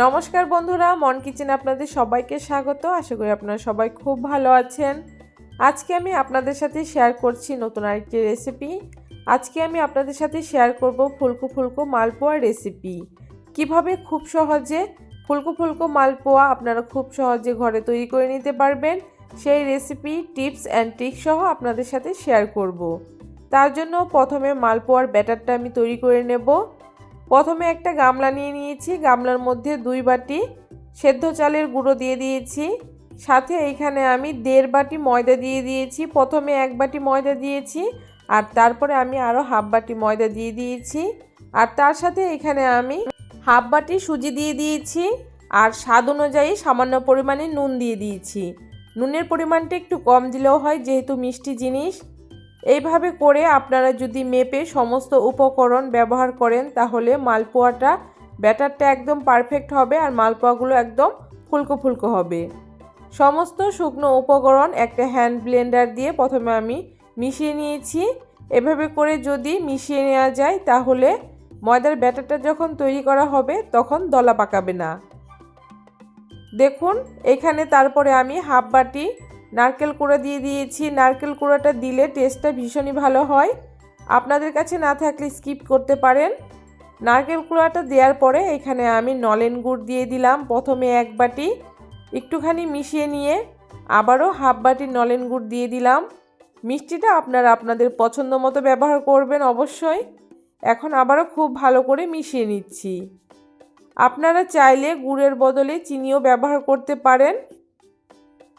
নমস্কার বন্ধুরা, মন কিচেন আপনাদের সবাইকে স্বাগত। আশা করি আপনারা সবাই খুব ভালো আছেন। আজকে আমি আপনাদের সাথে শেয়ার করছি নতুন আরেকটি রেসিপি আজকে আমি আপনাদের সাথে শেয়ার করব ফুলকো ফুলকো মালপোয়া রেসিপি কীভাবে খুব সহজে ফুলকো ফুলকো মালপোয়া আপনারা খুব সহজে ঘরে তৈরি করে নিতে পারবেন, সেই রেসিপি টিপস অ্যান্ড ট্রিক সহ আপনাদের সাথে শেয়ার করব। তার জন্য প্রথমে মালপোয়ার ব্যাটারটা আমি তৈরি করে নেব। প্রথমে একটা গামলা নিয়ে নিয়েছি, গামলার মধ্যে দুই বাটি সেদ্ধ চালের গুঁড়ো দিয়ে দিয়েছি। সাথে এইখানে আমি দেড় বাটি ময়দা দিয়ে দিয়েছি, প্রথমে এক বাটি ময়দা দিয়েছি আর তারপরে আমি আরও হাফ বাটি ময়দা দিয়ে দিয়েছি। আর তার সাথে এখানে আমি হাফ বাটি সুজি দিয়ে দিয়েছি আর স্বাদ অনুযায়ী সামান্য পরিমাণে নুন দিয়ে দিয়েছি। নুনের পরিমাণটা একটু কম দিলেও হয়, যেহেতু মিষ্টি জিনিস। এইভাবে করে আপনারা যদি মেপে সমস্ত উপকরণ ব্যবহার করেন, তাহলে মালপোয়াটা ব্যাটারটা একদম পারফেক্ট হবে আর মালপোয়াগুলো একদম ফুলকো ফুলকো হবে। সমস্ত শুকনো উপকরণ একটা হ্যান্ড ব্লেন্ডার দিয়ে প্রথমে আমি মিশিয়ে নিয়েছি। এভাবে করে যদি মিশিয়ে নেওয়া যায়, তাহলে ময়দার ব্যাটারটা যখন তৈরি করা হবে, তখন দলা পাকাবে না। দেখুন, এখানে তারপরে আমি হাফ বাটি নারকেল কুড়া দিয়ে দিয়েছি। নারকেল কুড়াটা দিলে টেস্টটা ভীষণই ভালো হয়। আপনাদের কাছে না থাকলে স্কিপ করতে পারেন। নারকেল কুড়াটা দেওয়ার পরে এখানে আমি নলেন গুড় দিয়ে দিলাম। প্রথমে এক বাটি, একটুখানি মিশিয়ে নিয়ে আবারও হাফ বাটি নলেন গুড় দিয়ে দিলাম। মিষ্টিটা আপনারা আপনাদের পছন্দ মতো ব্যবহার করবেন অবশ্যই। এখন আবারও খুব ভালো করে মিশিয়ে নিচ্ছি। আপনারা চাইলে গুড়ের বদলে চিনিও ব্যবহার করতে পারেন।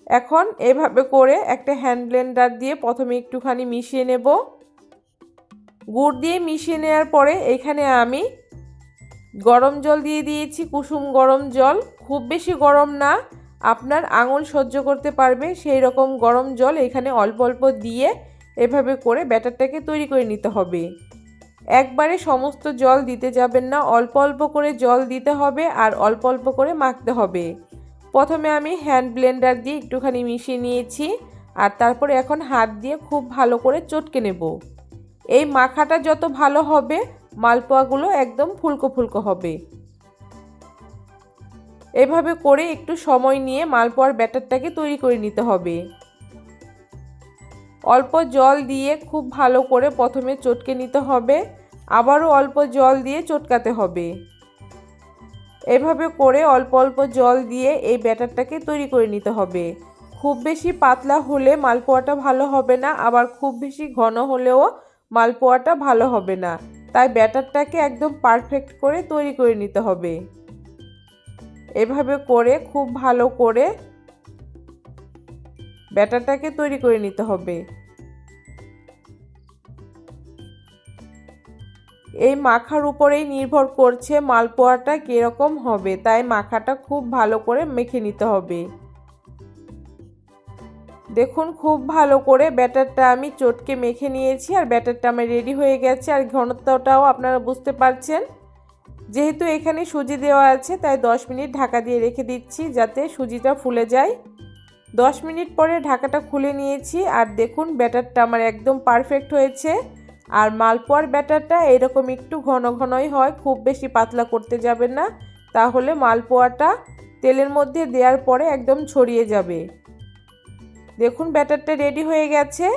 এখন এভাবে করে একটা হ্যান্ড ব্লেন্ডার দিয়ে প্রথমে একটুখানি মিশিয়ে নেব। গুড় দিয়ে মিশিয়ে নেওয়ার পরে এখানে আমি গরম জল দিয়ে দিয়েছি, কুসুম গরম জল। খুব বেশি গরম না, আপনার আঙুল সহ্য করতে পারবে সেই রকম গরম জল এখানে অল্প অল্প দিয়ে এভাবে করে ব্যাটারটাকে তৈরি করে নিতে হবে। একবারে সমস্ত জল দিতে যাবেন না, অল্প অল্প করে জল দিতে হবে আর অল্প অল্প করে মাখতে হবে। প্রথমে আমি হ্যান্ড ব্লেন্ডার দিয়ে একটুখানি মিশিয়ে নিয়েছি আর তারপরে এখন হাত দিয়ে খুব ভালো করে চটকে নেব। এই মাখাটা যত ভালো হবে, মালপোয়াগুলো একদম ফুলকো ফুলকো হবে। এভাবে করে একটু সময় নিয়ে মালপোয়ার ব্যাটারটাকে তৈরি করে নিতে হবে। অল্প জল দিয়ে খুব ভালো করে প্রথমে চটকে নিতে হবে। আবারও অল্প জল দিয়ে চটকাতে হবে। এভাবে করে অল্প অল্প জল দিয়ে এই ব্যাটারটাকে তৈরি করে নিতে হবে। খুব বেশি পাতলা হলে মালপোয়াটা ভালো হবে না, আবার খুব বেশি ঘন হলেও মালপোয়াটা ভালো হবে না। তাই ব্যাটারটাকে একদম পারফেক্ট করে তৈরি করে নিতে হবে। এভাবে করে খুব ভালো করে ব্যাটারটাকে তৈরি করে নিতে হবে। এই মাখার উপরেই নির্ভর করছে মালপোয়াটা কীরকম হবে, তাই মাখাটা খুব ভালো করে মেখে নিতে হবে। দেখুন, খুব ভালো করে ব্যাটারটা আমি চটকে মেখে নিয়েছি আর ব্যাটারটা আমার রেডি হয়ে গেছে। আর ঘনত্বটাও আপনারা বুঝতে পারছেন। যেহেতু এখানে সুজি দেওয়া আছে, তাই 10 মিনিট ঢাকা দিয়ে রেখে দিচ্ছি যাতে সুজিটা ফুলে যায়। 10 মিনিট পরে ঢাকাটা খুলে নিয়েছি। আর দেখুন, ব্যাটারটা আমার একদম পারফেক্ট হয়েছে। আর মালপোয়ার ব্যাটারটা এরকম একটু ঘন ঘনই হয়, খুব বেশি পাতলা করতে যাবেন না। তাহলে মালপোয়াটা তেলের মধ্যে দেওয়ার পরে একদম ছড়িয়ে যাবে। দেখুন ব্যাটারটা রেডি হয়ে গেছে।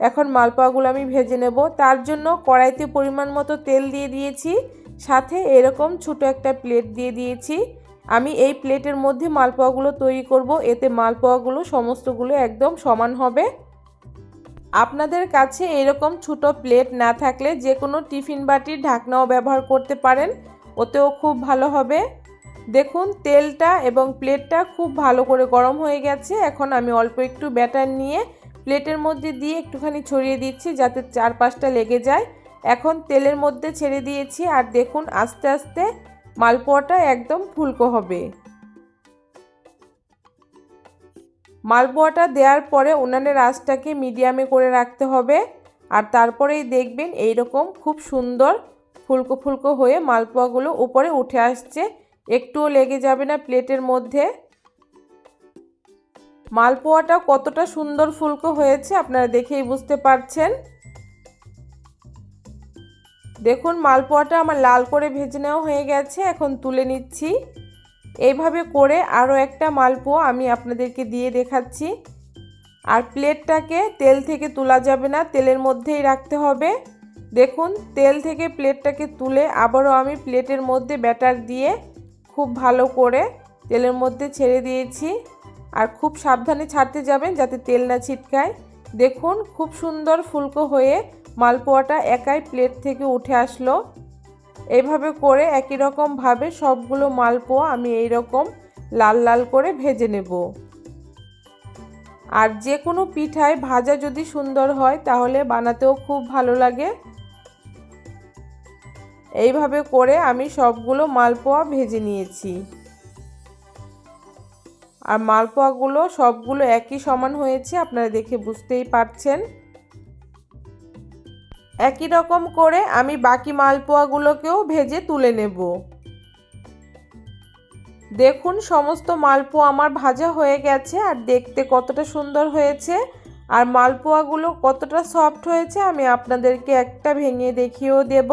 এখন মালপোয়াগুলো আমি ভেজে নেব। তার জন্য কড়াইতে পরিমাণ মতো তেল দিয়ে দিয়েছি। সাথে এরকম ছোট একটা প্লেট দিয়ে দিয়েছি। আমি এই প্লেটের মধ্যে মালপোয়াগুলো তৈরি করব। এতে মালপোয়াগুলো, সমস্তগুলো একদম সমান হবে। আপনাদের কাছে এরকম ছোট প্লেট না থাকলে যে কোনো টিফিন বাটির ঢাকনাও ব্যবহার করতে পারেন। ওতেও খুব ভালো হবে। দেখুন, তেলটা এবং প্লেটটা খুব ভালো করে গরম হয়ে গেছে। এখন আমি অল্প একটু ব্যাটার নিয়ে প্লেটের মধ্যে দিয়ে একটুখানি ছড়িয়ে দিচ্ছি যাতে চার পাঁচটা লেগে যায়। এখন তেলের মধ্যে ছেড়ে দিয়েছি আর দেখুন, আস্তে আস্তে মালপোয়াটা একদম ফুলকো হবে। মালপোয়াটা দেওয়ার পরে উনানের আঁচটাকে মিডিয়ামে করে রাখতে হবে। আর তারপরেই দেখবেন এই রকম খুব সুন্দর ফুলকো ফুলকো হয়ে মালপোয়াগুলো উপরে উঠে আসছে। একটুও লেগে যাবে না প্লেটের মধ্যে। মালপোয়াটা কতটা সুন্দর ফুলকো হয়েছে আপনারা দেখেই বুঝতে পারছেন। দেখুন মালপোয়াটা আমার লাল করে ভেজে নেওয়া হয়ে গেছে, এখন তুলে নিচ্ছি। এইভাবে করে আরও একটা মালপোয়া আমি আপনাদেরকে দিয়ে দেখাচ্ছি। আর প্লেটটাকে তেল থেকে তোলা যাবে না, তেলের মধ্যেই রাখতে হবে। দেখুন, তেল থেকে প্লেটটাকে তুলে আবারও আমি প্লেটের মধ্যে ব্যাটার দিয়ে খুব ভালো করে তেলের মধ্যে ছেড়ে দিয়েছি। আর খুব সাবধানে ছাড়তে যাবেন যাতে তেল না ছিটকায়। দেখুন, খুব সুন্দর ফুলকো হয়ে মালপোয়াটা একাই প্লেট থেকে উঠে আসলো। এইভাবে করে একই রকমভাবে সবগুলো মালপোয়া আমি এই রকম লাল লাল করে ভেজে নেব। আর যে কোনো পিঠায় ভাজা যদি সুন্দর হয় তাহলে বানাতেও খুব ভালো লাগে। এইভাবে করে আমি সবগুলো মালপোয়া ভেজে নিয়েছি। আর মালপোয়াগুলো সবগুলো একই সমান হয়েছে, আপনারা দেখে বুঝতেই পারছেন। একই রকম করে আমি বাকি মালপোয়াগুলোকেও ভেজে তুলে নেব। দেখুন, সমস্ত মালপোয়া আমার ভাজা হয়ে গেছে আর দেখতে কতটা সুন্দর হয়েছে আর মালপোয়াগুলো কতটা সফট হয়েছে আমি আপনাদেরকে একটা ভেঙে দেখিয়েও দেব।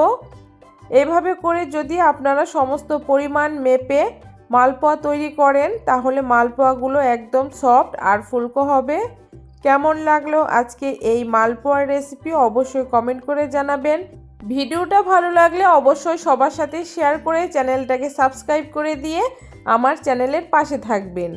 এভাবে করে যদি আপনারা সমস্ত পরিমাণ মেপে মালপোয়া তৈরি করেন, তাহলে মালপোয়াগুলো একদম সফট আর ফুলকো হবে। কেমন লাগল আজকে এই মালপোয়ার রেসিপি অবশ্যই কমেন্ট করে জানাবেন। ভিডিওটা ভালো লাগলে অবশ্যই সবার সাথে শেয়ার করে চ্যানেলটাকে সাবস্ক্রাইব করে দিয়ে আমার চ্যানেলের পাশে থাকবেন।